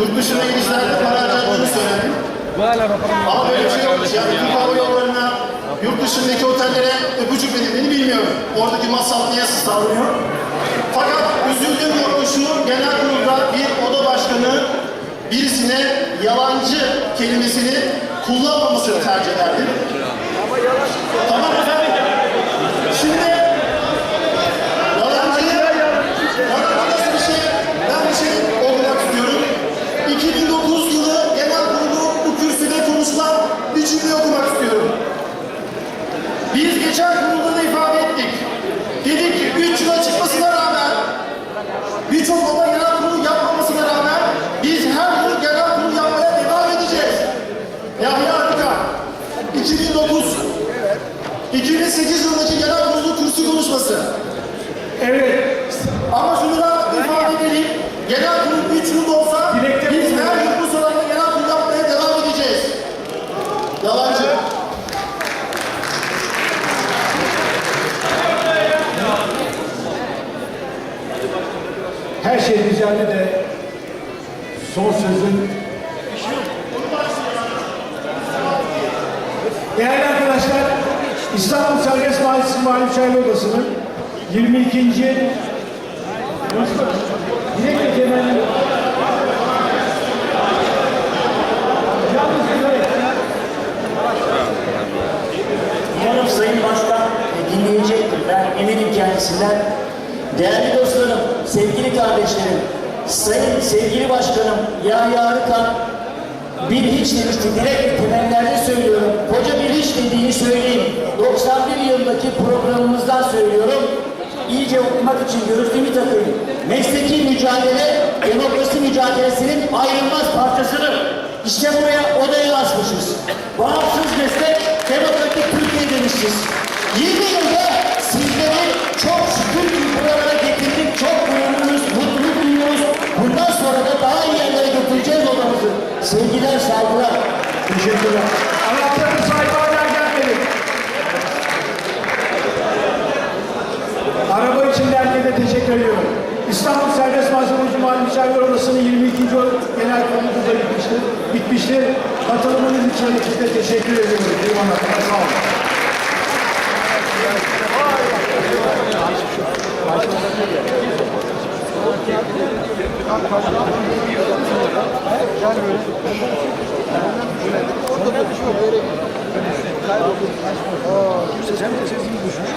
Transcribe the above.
yurt dışına gidişlerde para harcadığını prendre Ama böyle bir şey yokmuş. Yani Türk Hava Yolları'na, yurt dışındaki otellere öpücük verildiğini bilmiyorum. Oradaki masraf niye sağlanıyor? Fakat üzüldüğüm nokta şu, genel kurulda bir oda başkanı birisine yalancı kelimesini kullanmamasını tercih ederdi. Tamam efendim. Şimdi geçen kurulda da ifade ettik. Dedik ki 3 yıla çıkmasına rağmen birçok oda genel kurulu yapmamasına rağmen biz her yıl genel kurulu yapmaya devam edeceğiz. Yahya Arıkan 2009 2008 yılındaki genel kurulu kürsü konuşması. Evet. Ama şunu da ifade edelim. Genel kurul 3 yıl olsa Dilekte biz bulunuyor. her yıl bu sırada genel kurul yapmaya devam edeceğiz. Yalancı. Her şey güzeldi de son sözün Değerli arkadaşlar, İstanbul Serbest Mahallesi Mali Çaylı Odası'nın 22. Dilek ve Sayın Başkan dinleyecektir. Ben eminim kendisinden. Değerli dostlarım, sevgili kardeşlerim, Sayın sevgili Başkanım Yahya Arıkan bir hiç demişti. Direkt temellerde söylüyorum. Koca bir hiç dediğini söyleyeyim. 91 yılındaki programımızdan söylüyorum. İyice okumak için gözlüğümü takayım. Mesleki mücadele, demokrasi mücadelesinin ayrılmaz parçasıdır. İşte buraya odayı asmışız. Sevgiler, saygılar. Teşekkürler. Anahtarın sahibi hala gelmedi. Araba için de herkese teşekkür ediyorum. İstanbul Serbest Malzemeci Mali Çaylar Odası'nın 22. genel kurulu da bitmiştir. bitmiştir. Katılımınız için herkese teşekkür ediyorum. Eyvallah. Sağ olun. Kayboldu. Aa, kimse sen de sesini düşmüş.